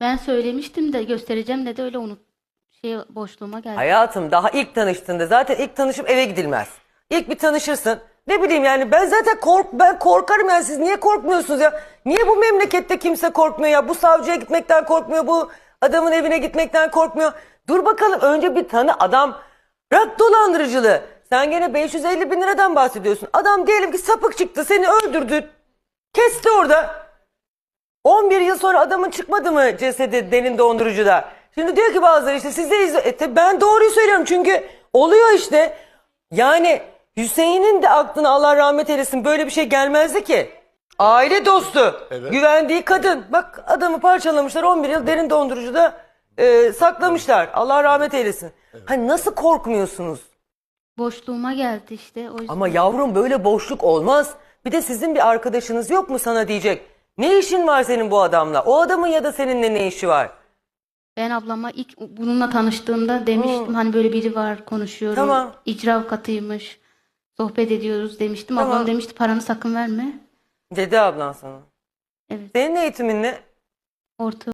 Ben söylemiştim de göstereceğim dedi öyle unut. Şey boşluğuma geldi. Hayatım daha ilk tanıştığında zaten ilk tanışıp eve gidilmez. İlk bir tanışırsın. Ne bileyim yani ben zaten kork ben korkarım yani siz niye korkmuyorsunuz ya? Niye bu memlekette kimse korkmuyor ya? Bu savcıya gitmekten korkmuyor, bu adamın evine gitmekten korkmuyor. Dur bakalım önce bir tanı adam. Bırak dolandırıcılığı. Sen gene 550 bin liradan bahsediyorsun. Adam diyelim ki sapık çıktı seni öldürdü. Kesti orada. 11 yıl sonra adamın çıkmadı mı cesedi derin dondurucuda? Şimdi diyor ki bazıları işte siz de izle... E, tabii ben doğruyu söylüyorum çünkü oluyor işte. Yani Hüseyin'in de aklına Allah rahmet eylesin böyle bir şey gelmezdi ki. Aile dostu, güvendiği kadın. Bak adamı parçalamışlar 11 yıl derin dondurucuda e, saklamışlar. Allah rahmet eylesin. Hani nasıl korkmuyorsunuz? Boşluğuma geldi işte. O yüzden. Ama yavrum böyle boşluk olmaz. Bir de sizin bir arkadaşınız yok mu sana diyecek. Ne işin var senin bu adamla? O adamın ya da seninle ne işi var? Ben ablama ilk bununla tanıştığımda demiştim hani böyle biri var konuşuyorum. Tamam. İcra avukatıymış. Sohbet ediyoruz demiştim. Tamam. Ablam demişti paranı sakın verme. Dedi ablan sana. Evet. Senin eğitimin ne? Orta